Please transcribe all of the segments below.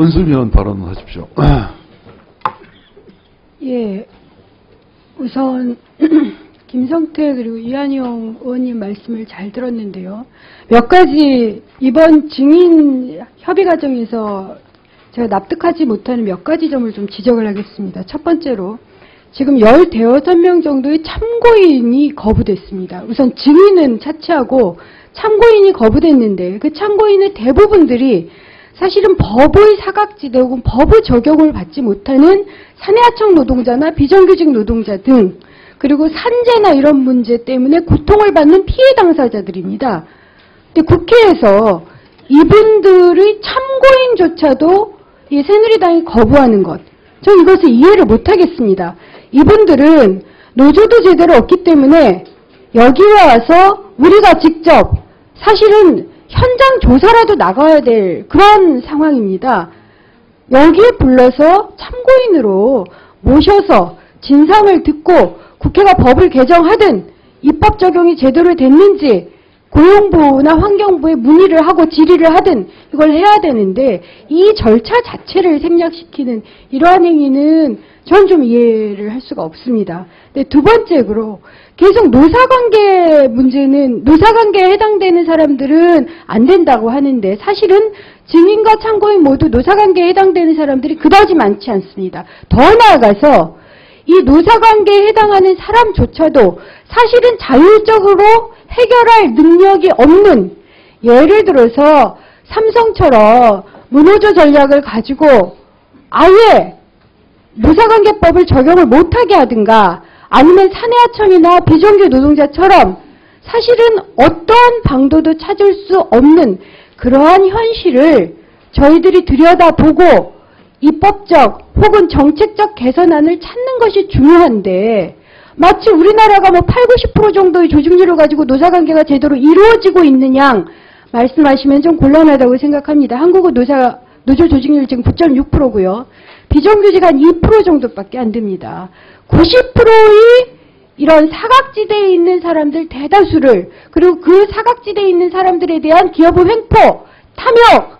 은수미원 발언하십시오. 예, 우선 김성태 그리고 이한용 의원님 말씀을 잘 들었는데요. 몇 가지 이번 증인 협의 과정에서 제가 납득하지 못하는 몇 가지 점을 좀 지적을 하겠습니다. 첫 번째로 지금 15명 정도의 참고인이 거부됐습니다. 우선 증인은 차치하고 참고인이 거부됐는데 그 참고인의 대부분들이 사실은 법의 사각지대 혹은 법의 적용을 받지 못하는 사내하청 노동자나 비정규직 노동자 등 그리고 산재나 이런 문제 때문에 고통을 받는 피해 당사자들입니다. 근데 국회에서 이분들의 참고인조차도 이 새누리당이 거부하는 것, 저 이것을 이해를 못하겠습니다. 이분들은 노조도 제대로 없기 때문에 여기 와서 우리가 직접 사실은 현장 조사라도 나가야 될 그런 상황입니다. 여기에 불러서 참고인으로 모셔서 진상을 듣고 국회가 법을 개정하든 입법 적용이 제대로 됐는지 고용부나 환경부에 문의를 하고 질의를 하든 이걸 해야 되는데 이 절차 자체를 생략시키는 이러한 행위는 전 좀 이해를 할 수가 없습니다. 네, 두 번째로 계속 노사관계 문제는 노사관계에 해당되는 사람들은 안 된다고 하는데 사실은 증인과 참고인 모두 노사관계에 해당되는 사람들이 그다지 많지 않습니다. 더 나아가서 이 노사관계에 해당하는 사람조차도 사실은 자율적으로 해결할 능력이 없는 예를 들어서 삼성처럼 문호조 전략을 가지고 아예 노사관계법을 적용을 못하게 하든가 아니면 사내하청이나 비정규 노동자처럼 사실은 어떠한 방도도 찾을 수 없는 그러한 현실을 저희들이 들여다보고 입법적 혹은 정책적 개선안을 찾는 것이 중요한데 마치 우리나라가 뭐 8, 90% 정도의 조직률을 가지고 노사관계가 제대로 이루어지고 있는 양 말씀하시면 좀 곤란하다고 생각합니다. 한국은 노사, 노조 조직률 지금 9.6%고요. 비정규직 한 2% 정도밖에 안 됩니다. 90%의 이런 사각지대에 있는 사람들 대다수를 그리고 그 사각지대에 있는 사람들에 대한 기업의 횡포, 탐욕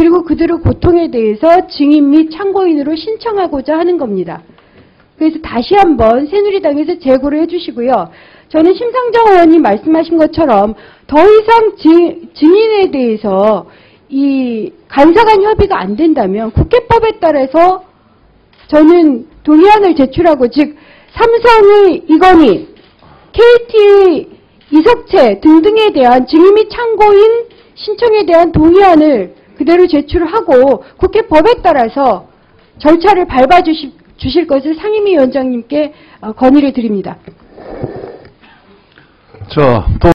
그리고 그들의 고통에 대해서 증인 및 참고인으로 신청하고자 하는 겁니다. 그래서 다시 한번 새누리당에서 제고를 해주시고요. 저는 심상정 의원님 말씀하신 것처럼 더 이상 증, 증인에 대해서 이 간사간 협의가 안 된다면 국회법에 따라서 저는 동의안을 제출하고 즉 삼성의 이건희, KT의 이석채 등등에 대한 증인 및 참고인 신청에 대한 동의안을 그대로 제출하고 국회 법에 따라서 절차를 밟아주실 주실 것을 상임위원장님께 어, 건의를 드립니다. 자, 또